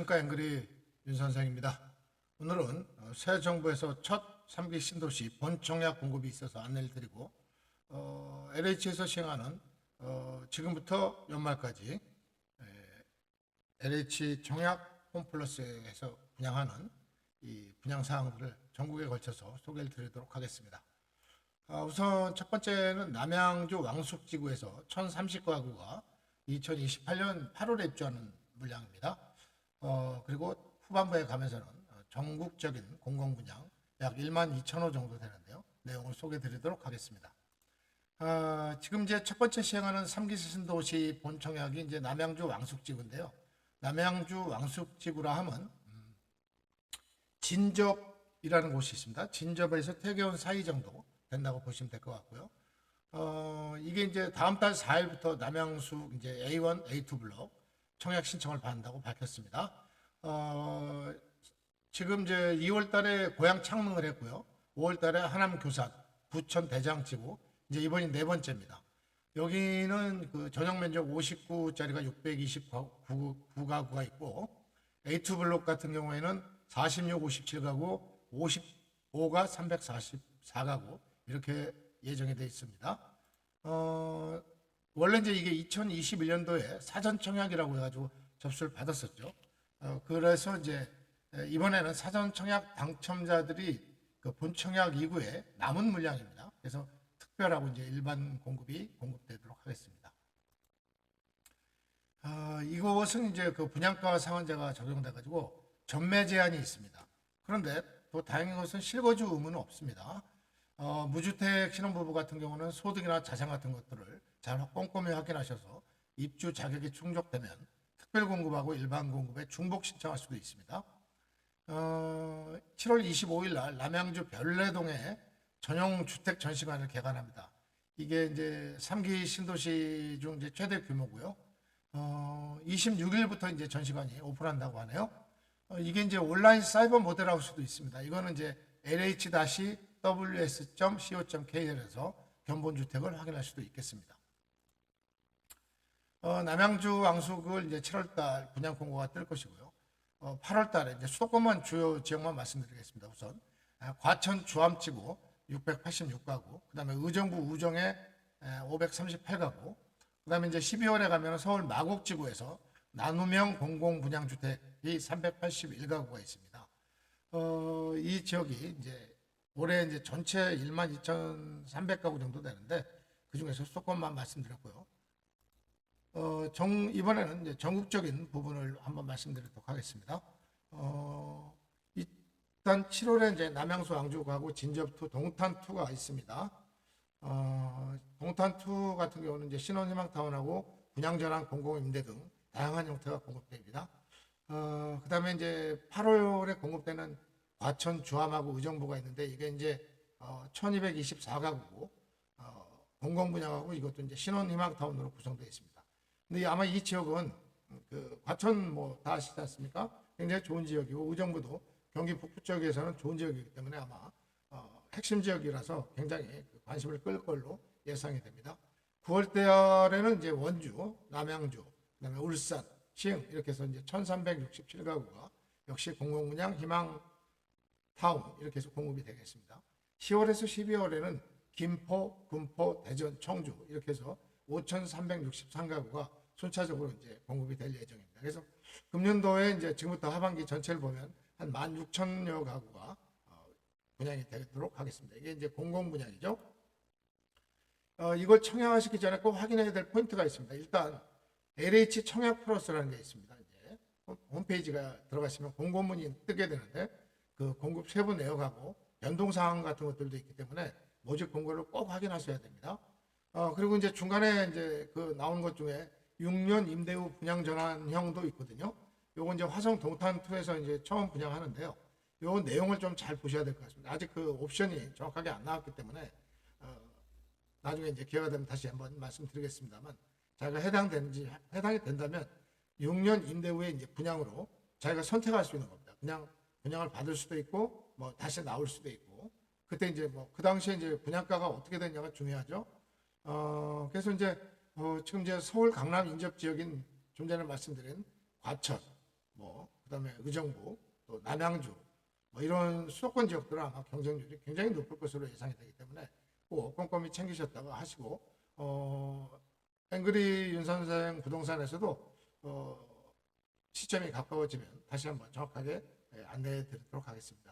평가 앵그리 윤 선생입니다. 오늘은 어, 새 정부에서 첫 3기 신도시 본청약 공급이 있어서 안내를 드리고 어, LH에서 시행하는 어, 지금부터 연말까지 에, LH 청약 홈플러스에서 분양하는 이 분양 사항들을 전국에 걸쳐서 소개를 드리도록 하겠습니다. 아, 우선 첫 번째는 남양주 왕숙지구에서 1,030가구가 2028년 8월에 입주하는 물량입니다. 어, 그리고 후반부에 가면서는 어, 전국적인 공공 분양 약 1만 2천 호 정도 되는데요. 내용을 소개해 드리도록 하겠습니다. 아, 지금 이제 첫 번째 시행하는 3기 신도시 본청약이 이제 남양주 왕숙지구인데요. 남양주 왕숙지구라 하면 음, 진접이라는 곳이 있습니다. 진접에서 태계원 사이 정도 된다고 보시면 될 것 같고요. 어, 이게 이제 다음 달 4일부터 남양수 이제 A1, A2 블록 청약 신청을 받는다고 밝혔습니다. 어, 지금 이제 2월 달에 고향 창릉을 했고요. 5월 달에 하남 교산, 부천 대장지구, 이제 이번이 네 번째입니다. 여기는 그 전용 면적 59짜리가 629가구가 있고 A2 블록 같은 경우에는 46, 57가구, 55가 344가구 이렇게 예정이 되어 있습니다. 어, 원래 이제 이게 2021년도에 사전 청약이라고 해가지고 접수를 받았었죠. 어, 그래서 이제 이번에는 사전 청약 당첨자들이 그 본 청약 이후에 남은 물량입니다. 그래서 특별하고 이제 일반 공급이 공급되도록 하겠습니다. 아, 이곳은 이제 그 분양가 상한제가 적용돼 가지고 전매 제한이 있습니다. 그런데 또 다행인 것은 실거주 의무는 없습니다. 어, 무주택 신혼부부 같은 경우는 소득이나 자산 같은 것들을 잘 꼼꼼히 확인하셔서 입주 자격이 충족되면 특별 공급하고 일반 공급에 중복 신청할 수도 있습니다. 어, 7월 25일 날 남양주 별내동에 전용 주택 전시관을 개관합니다. 이게 이제 3기 신도시 중 이제 최대 규모고요. 어, 26일부터 이제 전시관이 오픈한다고 하네요. 어, 이게 이제 온라인 사이버 모델하우스도 있습니다. 이거는 이제 lh-ws.co.kr에서 견본 주택을 확인할 수도 있겠습니다. 어, 남양주 왕숙을 이제 7월달 분양 공고가 뜰 것이고요. 어, 8월달에 이제 수도권만 주요 지역만 말씀드리겠습니다. 우선 아, 과천 주암지구 686가구, 그다음에 의정부 우정에 538가구, 그다음에 이제 12월에 가면 서울 마곡지구에서 나누명 공공 분양 주택이 381가구가 있습니다. 어, 이 지역이 이제 올해 이제 전체 1만 2,300가구 정도 되는데 그 중에서 수도권만 말씀드렸고요. 어, 정, 이번에는 이제 전국적인 부분을 한번 말씀드리도록 하겠습니다. 어, 일단 7월에 이제 남양수 왕주가고 진접투 동탄투가 있습니다. 어, 동탄투 같은 경우는 이제 신혼희망타운하고 분양전환 공공임대 등 다양한 형태가 공급됩니다. 어, 그 다음에 이제 8월에 공급되는 과천 주암하고 의정부가 있는데 이게 이제 어, 1224가구고 어, 공공 분양하고 이것도 이제 신혼희망 타운으로 구성되어 있습니다. 근데 아마 이 지역은 그 과천 뭐 다 아시지 않습니까? 굉장히 좋은 지역이고 의정부도 경기 북부 쪽에서는 좋은 지역이기 때문에 아마 어, 핵심 지역이라서 굉장히 그 관심을 끌 걸로 예상이 됩니다. 9월 달에는 이제 원주, 남양주, 그다음에 울산, 시흥 이렇게 해서 이제 1,367가구가 역시 공공분양 희망 타운 이렇게 해서 공급이 되겠습니다. 10월에서 12월에는 김포, 군포, 대전, 청주 이렇게 해서 5,363가구가 순차적으로 이제 공급이 될 예정입니다. 그래서 금년도에 이제 지금부터 하반기 전체를 보면 한 16,000여 가구가 어, 분양이 되도록 하겠습니다. 이게 이제 공공 분양이죠. 어, 이걸 청약하시기 전에 꼭 확인해야 될 포인트가 있습니다. 일단 LH 청약 플러스라는 게 있습니다. 이제 홈페이지가 들어가시면 공고문이 뜨게 되는데 그 공급 세부 내역하고 변동 사항 같은 것들도 있기 때문에 모집 공고를 꼭 확인하셔야 됩니다. 어, 그리고 이제 중간에 이제 그 나온 것 중에 6년 임대 후 분양 전환형도 있거든요. 요건 이제 화성 동탄 2에서 이제 처음 분양하는데요. 요 내용을 좀 잘 보셔야 될 것 같습니다. 아직 그 옵션이 정확하게 안 나왔기 때문에 어, 나중에 이제 기회가 되면 다시 한번 말씀드리겠습니다만 자기가 해당되는지 해당이 된다면 6년 임대 후에 이제 분양으로 자기가 선택할 수 있는 겁니다. 그냥 분양을 받을 수도 있고 뭐 다시 나올 수도 있고 그때 이제 뭐 그 당시에 이제 분양가가 어떻게 되냐가 중요하죠. 어, 그래서 이제 어, 지금 이제 서울 강남 인접 지역인 좀 전에 말씀드린 과천, 뭐 그다음에 의정부, 또 남양주 뭐 이런 수도권 지역들은 아마 경쟁률이 굉장히 높을 것으로 예상이 되기 때문에 꼭 꼼꼼히 챙기셨다가 하시고 어, 앵그리 윤 선생 부동산에서도 어, 시점이 가까워지면 다시 한번 정확하게 예, 안내해 드리도록 하겠습니다.